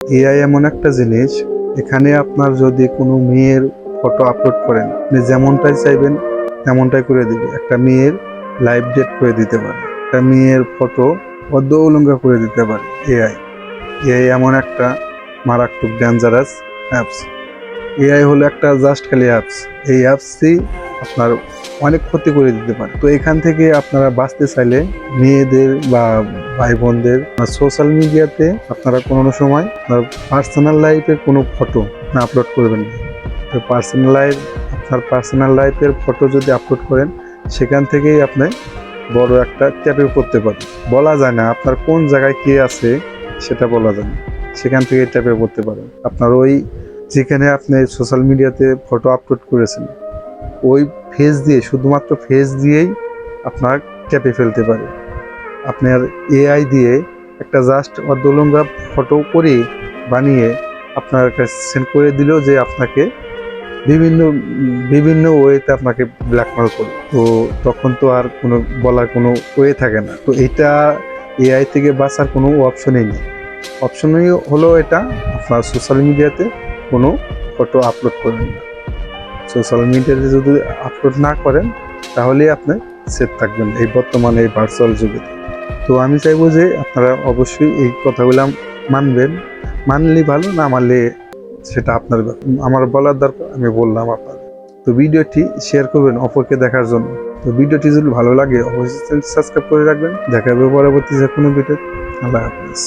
AI এমন একটা জিনিস, এখানে আপনার যদি কোনো মেয়ের ফটো আপলোড করেন, আপনি যেমনটাই চাইবেন তেমনটাই করে দিবে। একটা মেয়ের লাইভ ডেট করে দিতে পারে, একটা মেয়ের ফটো অর্ধ উলঙ্গা করে দিতে পারে এআই এআই এমন একটা মারাত্মক ডেঞ্জারাস অ্যাপস এআই হলো একটা জাস্ট খালি অ্যাপস এই অ্যাপসই আপনার অনেক ক্ষতি করে দিতে পারে। তো এখান থেকে আপনারা বাঁচতে চাইলে মেয়েদের বা ভাই বোনদের সোশ্যাল মিডিয়াতে আপনারা কোনো সময় আপনার পার্সোনাল লাইফের কোনো ফটো না আপলোড করবেন না। পার্সোনাল লাইফ আপনার পার্সোনাল লাইফের ফটো যদি আপলোড করেন, সেখান থেকেই আপনি বড় একটা ট্যাপে পড়তে পারেন বলা যায় না আপনার কোন জায়গায় কে আছে, সেটা বলা যায় না। সেখান থেকে ট্যাপে পড়তে পারেন আপনার ওই যেখানে আপনি সোশ্যাল মিডিয়াতে ফটো আপলোড করেছেন, ওই ফেস দিয়ে, শুধুমাত্র ফেস দিয়েই আপনার ট্যাপে ফেলতে পারে। আপনার এআই দিয়ে একটা জাস্ট অর্ধলঙ্গা ফটো করে বানিয়ে আপনার কাছে সেন্ড করে দিলেও যে আপনাকে বিভিন্ন বিভিন্ন ওয়েতে আপনাকে ব্ল্যাকমেল করে তো তখন তো আর কোনো বলার কোনো ওয়ে থাকে না। তো এটা এআই থেকে বাঁচার কোনো অপশনই নেই। অপশনই হলো এটা, আপনার সোশ্যাল মিডিয়াতে কোনো ফটো আপলোড করবেন না। সোশ্যাল মিডিয়াতে যদি আপলোড না করেন, তাহলেই আপনি সেফ থাকবেন এই বর্তমানে এই ভার্চুয়াল যুগে। তো আমি চাইব যে আপনারা অবশ্যই এই কথাগুলো মানবেন। মানলে ভালো, না মানলে সেটা আপনার। আমার বলার দরকার, আমি বললাম আপনাদের। তো ভিডিওটি শেয়ার করবেন অপরকে দেখার জন্য। তো ভিডিওটি যদি ভালো লাগে, অবশ্যই সাবস্ক্রাইব করে রাখবেন। দেখা হবে পরবর্তী যে কোনো ভিডিও আল্লাহ হাফিজ।